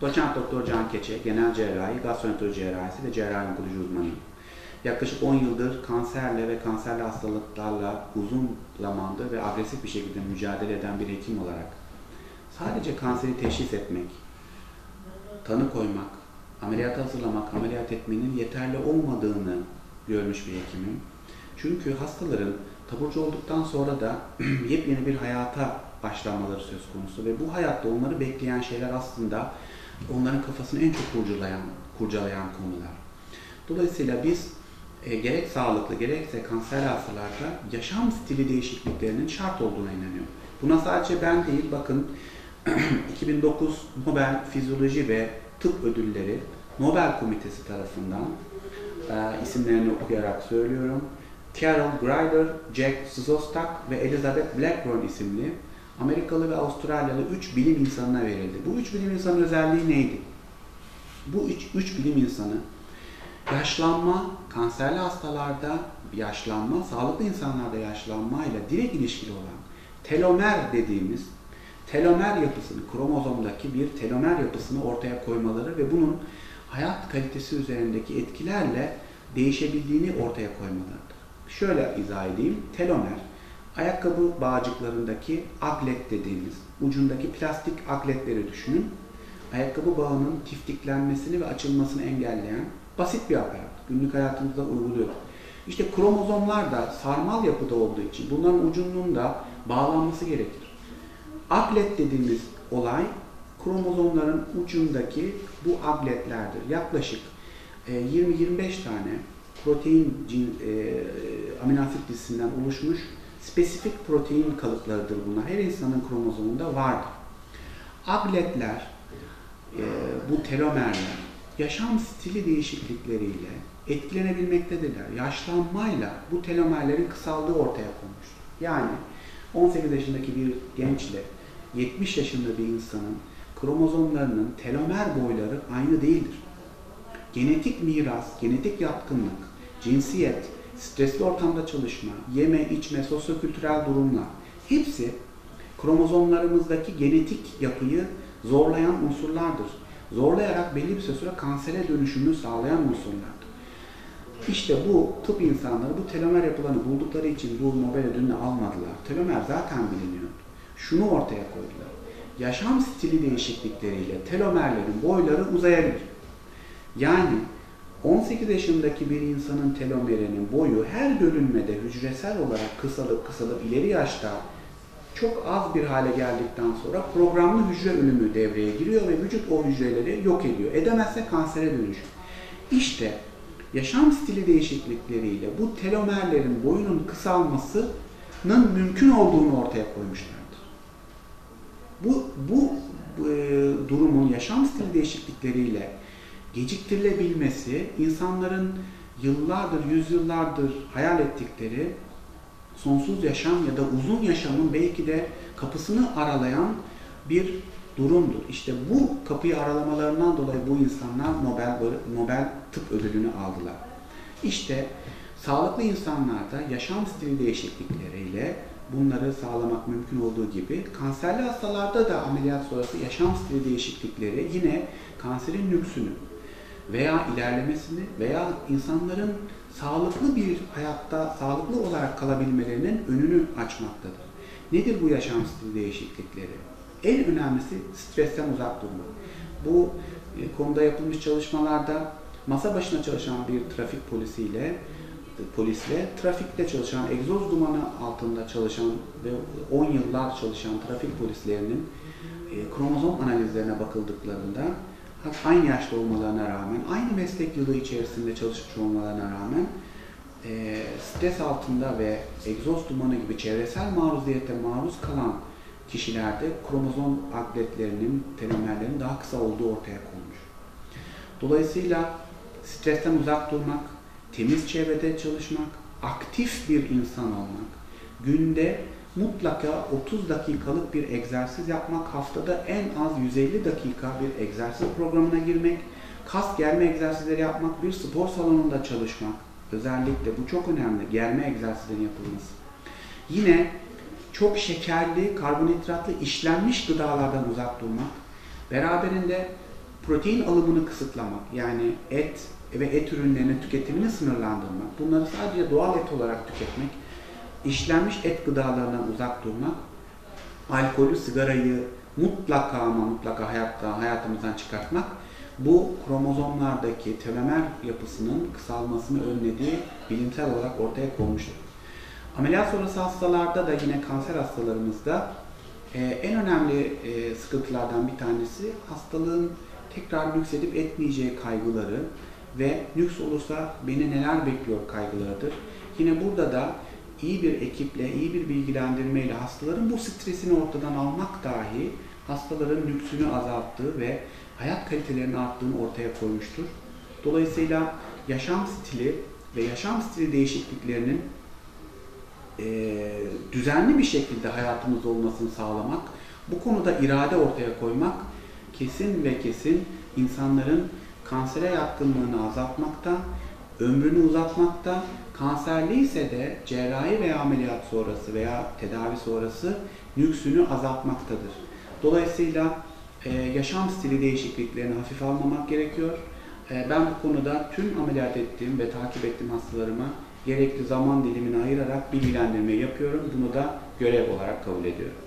Doçent Doktor Can Keçe, genel cerrahi, gastroenteroloji cerrahisi ve cerrahi onkoloji uzmanıyım. Yaklaşık 10 yıldır kanserle ve kanserli hastalıklarla uzun zamandır ve agresif bir şekilde mücadele eden bir hekim olarak sadece kanseri teşhis etmek, tanı koymak, ameliyata hazırlamak, ameliyat etmenin yeterli olmadığını görmüş bir hekimim. Çünkü hastaların taburcu olduktan sonra da yepyeni bir hayata başlamaları söz konusu ve bu hayatta onları bekleyen şeyler aslında onların kafasını en çok kurcalayan, kurcalayan konular. Dolayısıyla biz e, gerek sağlıklı gerekse kanser hastalarda yaşam stili değişikliklerinin şart olduğuna inanıyorum. Buna sadece ben değil, bakın 2009 Nobel Fizyoloji ve Tıp Ödülleri Nobel Komitesi tarafından e, isimlerini okuyarak söylüyorum. Carol Greider, Jack Szostak ve Elizabeth Blackburn isimli Amerikalı ve Avustralyalı 3 bilim insanına verildi. Bu 3 bilim insanının özelliği neydi? Bu 3 üç bilim insanı yaşlanma, kanserli hastalarda yaşlanma, sağlıklı insanlarda yaşlanma ile direkt ilişkili olan telomer dediğimiz telomer yapısını, kromozomdaki bir telomer yapısını ortaya koymaları ve bunun hayat kalitesi üzerindeki etkilerle değişebildiğini ortaya koymalarıdır. Şöyle izah edeyim. Telomer, ayakkabı bağcıklarındaki aglet dediğimiz ucundaki plastik agletleri düşünün. Ayakkabı bağının tiftiklenmesini ve açılmasını engelleyen basit bir aparat. Günlük hayatımızda uyguluyoruz. İşte kromozomlar da sarmal yapıda olduğu için bunların ucunun da bağlanması gerekir. Aglet dediğimiz olay kromozomların ucundaki bu agletlerdir. Yaklaşık 20-25 e, tane protein e, aminoasit dizisinden oluşmuş spesifik protein kalıplarıdır bunlar. Her insanın kromozomunda vardır. Agletler, e, bu telomerler, yaşam stili değişiklikleriyle etkilenebilmektedirler. Yaşlanmayla bu telomerlerin kısaldığı ortaya konmuştur. Yani 18 yaşındaki bir gençle 70 yaşında bir insanın kromozomlarının telomer boyları aynı değildir. Genetik miras, genetik yatkınlık, cinsiyet, stresli ortamda çalışma, yeme, içme, sosyokültürel durumlar hepsi kromozomlarımızdaki genetik yapıyı zorlayan unsurlardır. Zorlayarak belli bir süre kansere dönüşümünü sağlayan unsurlardır. İşte bu tıp insanları bu telomer yapılarını buldukları için bu Nobel ödülünü almadılar. Telomer zaten biliniyordu. Şunu ortaya koydular. Yaşam stili değişiklikleriyle telomerlerin boyları uzayabilir. Yani 18 yaşındaki bir insanın telomerinin boyu her bölünmede hücresel olarak kısalıp kısalıp ileri yaşta çok az bir hale geldikten sonra programlı hücre ölümü devreye giriyor ve vücut o hücreleri yok ediyor. Edemezse kansere dönüşür. İşte yaşam stili değişiklikleriyle bu telomerlerin boyunun kısalmasının mümkün olduğunu ortaya koymuşlardır. Bu, bu e, durumun yaşam stili değişiklikleriyle geciktirilebilmesi insanların yıllardır, yüzyıllardır hayal ettikleri sonsuz yaşam ya da uzun yaşamın belki de kapısını aralayan bir durumdur. İşte bu kapıyı aralamalarından dolayı bu insanlar Nobel, Nobel Tıp Ödülünü aldılar. İşte sağlıklı insanlarda yaşam stili değişiklikleriyle bunları sağlamak mümkün olduğu gibi kanserli hastalarda da ameliyat sonrası yaşam stili değişiklikleri yine kanserin nüksünü veya ilerlemesini veya insanların sağlıklı bir hayatta sağlıklı olarak kalabilmelerinin önünü açmaktadır. Nedir bu yaşam stili değişiklikleri? En önemlisi stresten uzak durmak. Bu e, konuda yapılmış çalışmalarda masa başına çalışan bir trafik polisiyle polisle trafikte çalışan, egzoz dumanı altında çalışan ve 10 yıllar çalışan trafik polislerinin e, kromozom analizlerine bakıldıklarında aynı yaşta olmalarına rağmen, aynı meslek yılı içerisinde çalışmış olmalarına rağmen e, stres altında ve egzoz dumanı gibi çevresel maruziyete maruz kalan kişilerde kromozom agletlerinin, telomerlerinin daha kısa olduğu ortaya konmuş. Dolayısıyla stresten uzak durmak, temiz çevrede çalışmak, aktif bir insan olmak, günde mutlaka 30 dakikalık bir egzersiz yapmak, haftada en az 150 dakika bir egzersiz programına girmek, kas germe egzersizleri yapmak, bir spor salonunda çalışmak, özellikle bu çok önemli, germe egzersizlerinin yapılması. Yine çok şekerli, karbonhidratlı, işlenmiş gıdalardan uzak durmak, beraberinde protein alımını kısıtlamak, yani et ve et ürünlerinin tüketimini sınırlandırmak, bunları sadece doğal et olarak tüketmek, işlenmiş et gıdalarından uzak durmak, alkolü, sigarayı mutlaka ama mutlaka hayatta, hayatımızdan çıkartmak, bu kromozomlardaki telomer yapısının kısalmasını önlediği bilimsel olarak ortaya konmuştur. Ameliyat sonrası hastalarda da yine kanser hastalarımızda e, en önemli e, sıkıntılardan bir tanesi hastalığın tekrar nüksedip etmeyeceği kaygıları ve nüks olursa beni neler bekliyor kaygılarıdır. Yine burada da iyi bir ekiple, iyi bir bilgilendirmeyle hastaların bu stresini ortadan almak dahi hastaların nüksünü azalttığı ve hayat kalitelerinin arttığını ortaya koymuştur. Dolayısıyla yaşam stili ve yaşam stili değişikliklerinin e, düzenli bir şekilde hayatımızda olmasını sağlamak, bu konuda irade ortaya koymak kesin ve kesin insanların kansere yatkınlığını azaltmakta, ömrünü uzatmakta, kanserli ise de cerrahi veya ameliyat sonrası veya tedavi sonrası nüksünü azaltmaktadır. Dolayısıyla e, yaşam stili değişikliklerini hafif almamak gerekiyor. E, ben bu konuda tüm ameliyat ettiğim ve takip ettiğim hastalarıma gerekli zaman dilimini ayırarak bilgilendirme yapıyorum. Bunu da görev olarak kabul ediyorum.